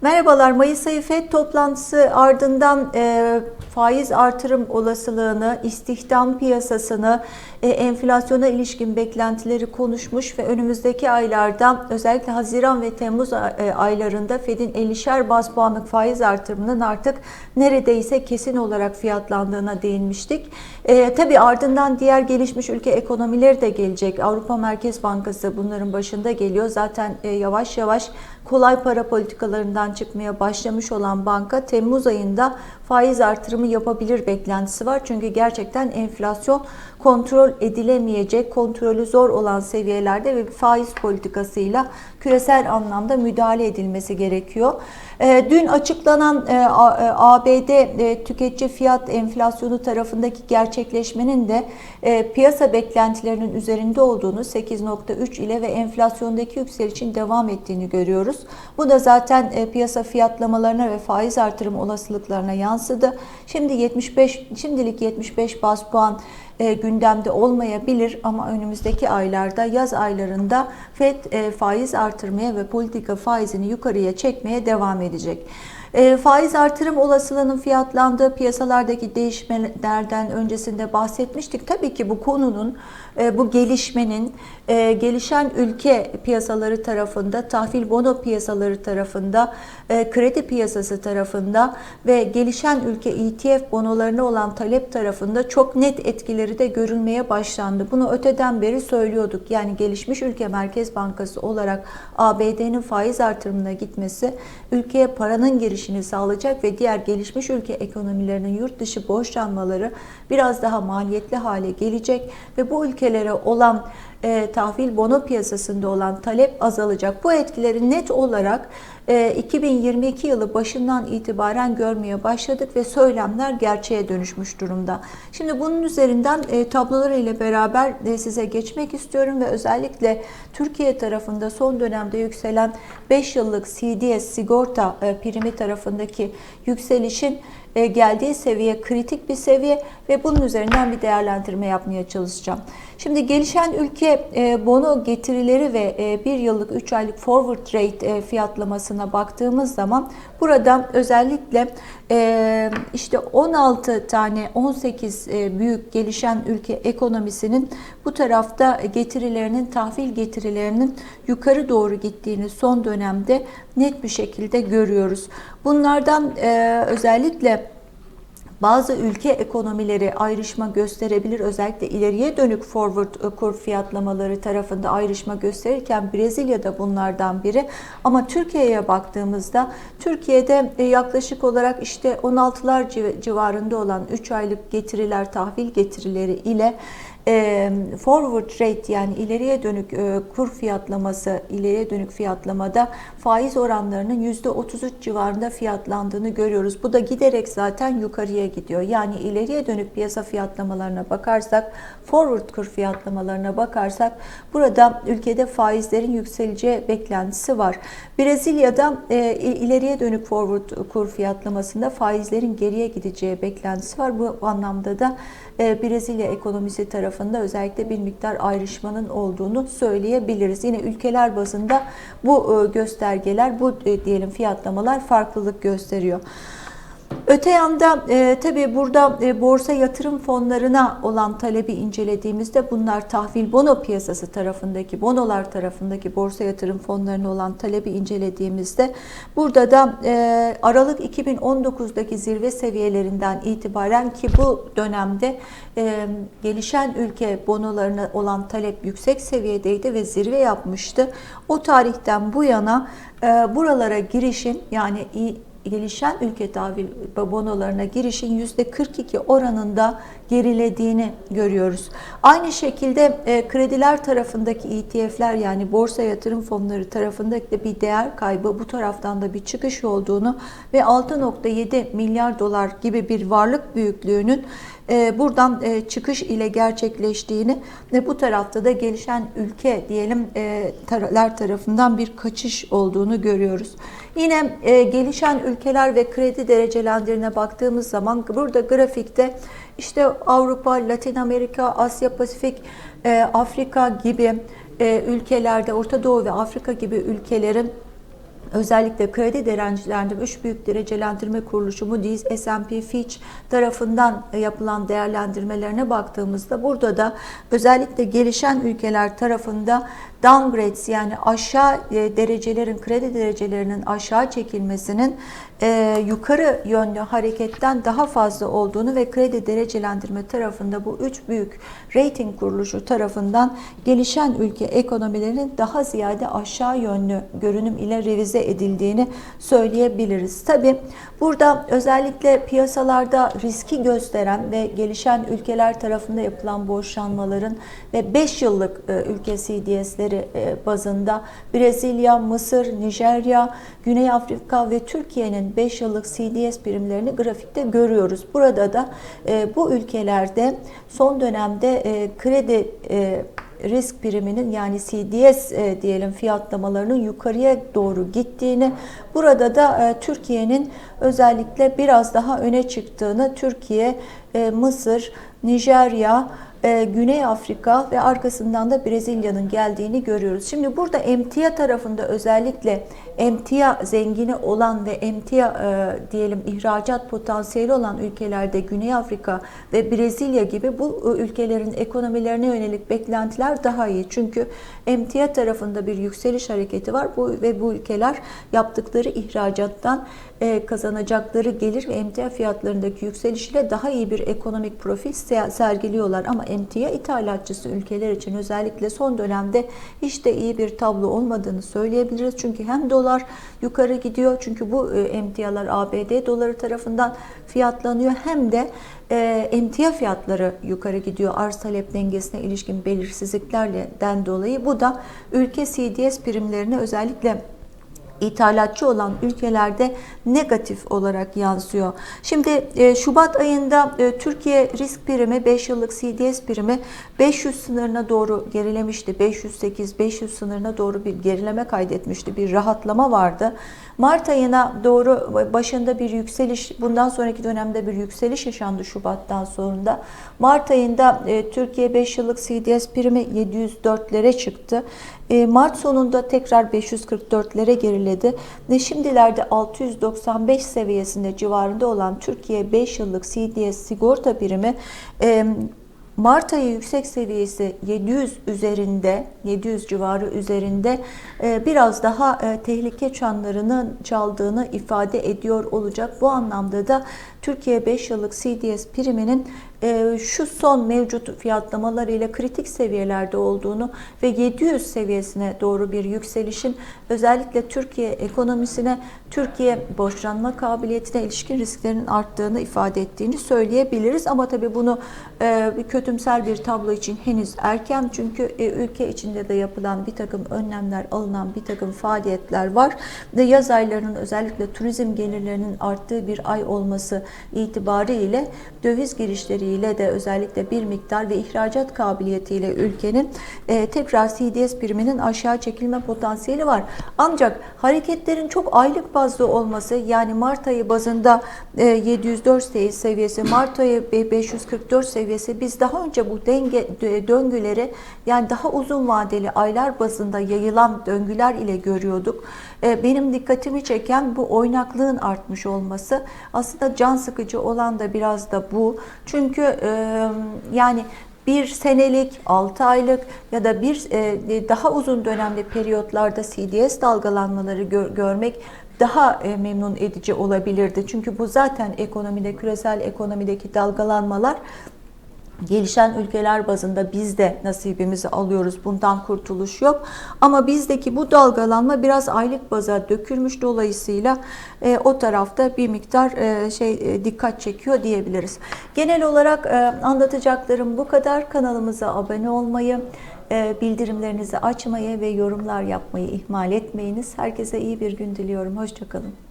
Merhabalar. Mayıs ayı FED toplantısı ardından e, faiz artırım olasılığını, istihdam piyasasını, e, enflasyona ilişkin beklentileri konuşmuş ve önümüzdeki aylarda özellikle Haziran ve Temmuz e, aylarında Fed'in 50'şer baz puanlık faiz artırımının artık neredeyse kesin olarak fiyatlandığına değinmiştik. E, tabii ardından diğer gelişmiş ülke ekonomileri de gelecek. Avrupa Merkez Bankası bunların başında geliyor. Zaten e, yavaş yavaş kolay para politikalarından çıkmaya başlamış olan banka Temmuz ayında faiz artırımı yapabilir beklentisi var. Çünkü gerçekten enflasyon kontrol edilemeyecek, kontrolü zor olan seviyelerde ve faiz politikasıyla küresel anlamda müdahale edilmesi gerekiyor. E, Dün açıklanan e, A- e, ABD e, tüketici fiyat enflasyonu tarafındaki gerçekleşmenin de piyasa beklentilerinin üzerinde olduğunu 8.3 ile ve enflasyondaki yükselişin devam ettiğini görüyoruz. Bu da zaten piyasa fiyatlamalarına ve faiz artırım olasılıklarına yansıdı. Şimdi 75 şimdilik 75 bas puan e, gündemde olmayabilir ama önümüzdeki aylarda yaz aylarında FED e, faiz artırmaya ve politika faizini yukarıya çekmeye devam edecek. E, faiz artırım olasılığının fiyatlandığı piyasalardaki değişmelerden öncesinde bahsetmiştik. Tabii ki bu konunun, e, bu gelişmenin e, gelişen ülke piyasaları tarafında, tahvil bono piyasaları tarafında, e, kredi piyasası tarafında ve gelişen ülke ETF bonolarına olan talep tarafında çok net etkileri de görülmeye başlandı. Bunu öteden beri söylüyorduk. Yani gelişmiş ülke Merkez Bankası olarak ABD'nin faiz artırımına gitmesi ülkeye paranın girişini sağlayacak ve diğer gelişmiş ülke ekonomilerinin yurt dışı borçlanmaları biraz daha maliyetli hale gelecek ve bu ülkelere olan e, tahvil bono piyasasında olan talep azalacak. Bu etkileri net olarak 2022 yılı başından itibaren görmeye başladık ve söylemler gerçeğe dönüşmüş durumda. Şimdi bunun üzerinden e, tabloları ile beraber e, size geçmek istiyorum ve özellikle Türkiye tarafında son dönemde yükselen 5 yıllık CDS sigorta e, primi tarafındaki yükselişin e, geldiği seviye kritik bir seviye ve bunun üzerinden bir değerlendirme yapmaya çalışacağım. Şimdi gelişen ülke e, bono getirileri ve e, 1 yıllık 3 aylık forward rate e, fiyatlamasına baktığımız zaman burada özellikle işte 16 tane 18 e, büyük gelişen ülke ekonomisinin bu tarafta getirilerinin tahvil getirilerinin yukarı doğru gittiğini son dönemde net bir şekilde görüyoruz. Bunlardan özellikle bazı ülke ekonomileri ayrışma gösterebilir. Özellikle ileriye dönük forward e, kur fiyatlamaları tarafında ayrışma gösterirken Brezilya da bunlardan biri. Ama Türkiye'ye baktığımızda Türkiye'de e, yaklaşık olarak işte 16'lar civ- civarında olan 3 aylık getiriler, tahvil getirileri ile forward rate yani ileriye dönük e, kur fiyatlaması, ileriye dönük fiyatlamada faiz oranlarının %33 civarında fiyatlandığını görüyoruz. Bu da giderek zaten yukarıya gidiyor. Yani ileriye dönük piyasa fiyatlamalarına bakarsak, forward kur fiyatlamalarına bakarsak burada ülkede faizlerin yükseleceği beklentisi var. Brezilya'da ileriye dönük forward kur fiyatlamasında faizlerin geriye gideceği beklentisi var. Bu anlamda da Brezilya ekonomisi tarafında özellikle bir miktar ayrışmanın olduğunu söyleyebiliriz. Yine ülkeler bazında bu e, göstergeler, bu e, diyelim fiyatlamalar farklılık gösteriyor. Öte yanda e, tabii burada e, borsa yatırım fonlarına olan talebi incelediğimizde bunlar tahvil bono piyasası tarafındaki, bonolar tarafındaki borsa yatırım fonlarına olan talebi incelediğimizde burada da e, Aralık 2019'daki zirve seviyelerinden itibaren ki bu dönemde e, gelişen ülke bonolarına olan talep yüksek seviyedeydi ve zirve yapmıştı. O tarihten bu yana e, buralara girişin yani gelişen ülke tahvil bonolarına girişin %42 oranında gerilediğini görüyoruz. Aynı şekilde e, krediler tarafındaki ETF'ler yani borsa yatırım fonları tarafındaki de bir değer kaybı bu taraftan da bir çıkış olduğunu ve 6.7 milyar dolar gibi bir varlık büyüklüğünün e, buradan e, çıkış ile gerçekleştiğini ve bu tarafta da gelişen ülke diyelim tar- tarafından bir kaçış olduğunu görüyoruz. Yine gelişen ülkeler ve kredi derecelendirine baktığımız zaman burada grafikte işte Avrupa, Latin Amerika, Asya Pasifik, e, Afrika gibi e, ülkelerde, Orta Doğu ve Afrika gibi ülkelerin özellikle kredi derecelendirme, 3 büyük derecelendirme kuruluşu Moody's, S&P Fitch tarafından yapılan değerlendirmelerine baktığımızda burada da özellikle gelişen ülkeler tarafında downgrades yani aşağı e, derecelerin, kredi derecelerinin aşağı çekilmesinin e, yukarı yönlü hareketten daha fazla olduğunu ve kredi derecelendirme tarafında bu üç büyük rating kuruluşu tarafından gelişen ülke ekonomilerinin daha ziyade aşağı yönlü görünüm ile revize edildiğini söyleyebiliriz. Tabi burada özellikle piyasalarda riski gösteren ve gelişen ülkeler tarafında yapılan borçlanmaların ve 5 yıllık e, ülke CDS'leri e, bazında Brezilya, Mısır, Nijerya, Güney Afrika ve Türkiye'nin 5 yıllık CDS birimlerini grafikte görüyoruz. Burada da e, bu ülkelerde son dönemde kredi risk priminin yani CDS e, diyelim fiyatlamalarının yukarıya doğru gittiğini, burada da e, Türkiye'nin özellikle biraz daha öne çıktığını, Türkiye, e, Mısır, Nijerya, e, Güney Afrika ve arkasından da Brezilya'nın geldiğini görüyoruz. Şimdi burada emtia tarafında özellikle emtia zengini olan ve emtia e, diyelim ihracat potansiyeli olan ülkelerde Güney Afrika ve Brezilya gibi bu ülkelerin ekonomilerine yönelik beklentiler daha iyi. Çünkü emtia tarafında bir yükseliş hareketi var bu ve bu ülkeler yaptıkları ihracattan e, kazanacakları gelir ve emtia fiyatlarındaki yükseliş ile daha iyi bir ekonomik profil sergiliyorlar. Ama emtia ithalatçısı ülkeler için özellikle son dönemde hiç de iyi bir tablo olmadığını söyleyebiliriz. Çünkü hem dolar yukarı gidiyor çünkü bu e, emtialar ABD doları tarafından fiyatlanıyor hem de e, emtia fiyatları yukarı gidiyor arz talep dengesine ilişkin belirsizliklerden dolayı. Bu da ülke CDS primlerine özellikle ithalatçı olan ülkelerde negatif olarak yansıyor. Şimdi e, Şubat ayında e, Türkiye risk primi 5 yıllık CDS primi 500 sınırına doğru gerilemişti. 508-500 sınırına doğru bir gerileme kaydetmişti. Bir rahatlama vardı. Mart ayına doğru başında bir yükseliş, bundan sonraki dönemde bir yükseliş yaşandı Şubat'tan sonra. Mart ayında e, Türkiye 5 yıllık CDS primi 704'lere çıktı. E, Mart sonunda tekrar 544'lere geriledi ve şimdilerde 695 seviyesinde civarında olan Türkiye 5 yıllık CDS sigorta primi e, Mart ayı yüksek seviyesi 700 üzerinde, 700 civarı üzerinde e, biraz daha tehlike çanlarının çaldığını ifade ediyor olacak. Bu anlamda da Türkiye 5 yıllık CDS priminin e, şu son mevcut fiyatlamalar ile kritik seviyelerde olduğunu ve 700 seviyesine doğru bir yükselişin özellikle Türkiye ekonomisine, Türkiye borçlanma kabiliyetine ilişkin risklerin arttığını ifade ettiğini söyleyebiliriz. Ama tabii bunu e, kötümser bir tablo için henüz erken çünkü e, ülke içinde de yapılan bir takım önlemler, alınan bir takım faaliyetler var yaz aylarının özellikle turizm gelirlerinin arttığı bir ay olması itibariyle döviz girişleriyle de özellikle bir miktar ve ihracat kabiliyetiyle ülkenin e, tekrar CDS priminin aşağı çekilme potansiyeli var. Ancak hareketlerin çok aylık bazlı olması yani Mart ayı bazında e, 704 seviyesi, Mart ayı 544 seviyesi biz daha önce bu denge döngüleri yani daha uzun vadeli aylar bazında yayılan döngüler ile görüyorduk. E, benim dikkatimi çeken bu oynaklığın artmış olması. Aslında can sıkıcı olan da biraz da bu. Çünkü e, yani bir senelik, 6 aylık ya da bir e, daha uzun dönemli periyotlarda CDS dalgalanmaları görmek daha memnun edici olabilirdi. Çünkü bu zaten ekonomide, küresel ekonomideki dalgalanmalar gelişen ülkeler bazında biz de nasibimizi alıyoruz. Bundan kurtuluş yok. Ama bizdeki bu dalgalanma biraz aylık baza dökülmüş dolayısıyla e, o tarafta bir miktar e, şey e, dikkat çekiyor diyebiliriz. Genel olarak e, anlatacaklarım bu kadar. Kanalımıza abone olmayı, e, bildirimlerinizi açmayı ve yorumlar yapmayı ihmal etmeyiniz. Herkese iyi bir gün diliyorum. Hoşçakalın.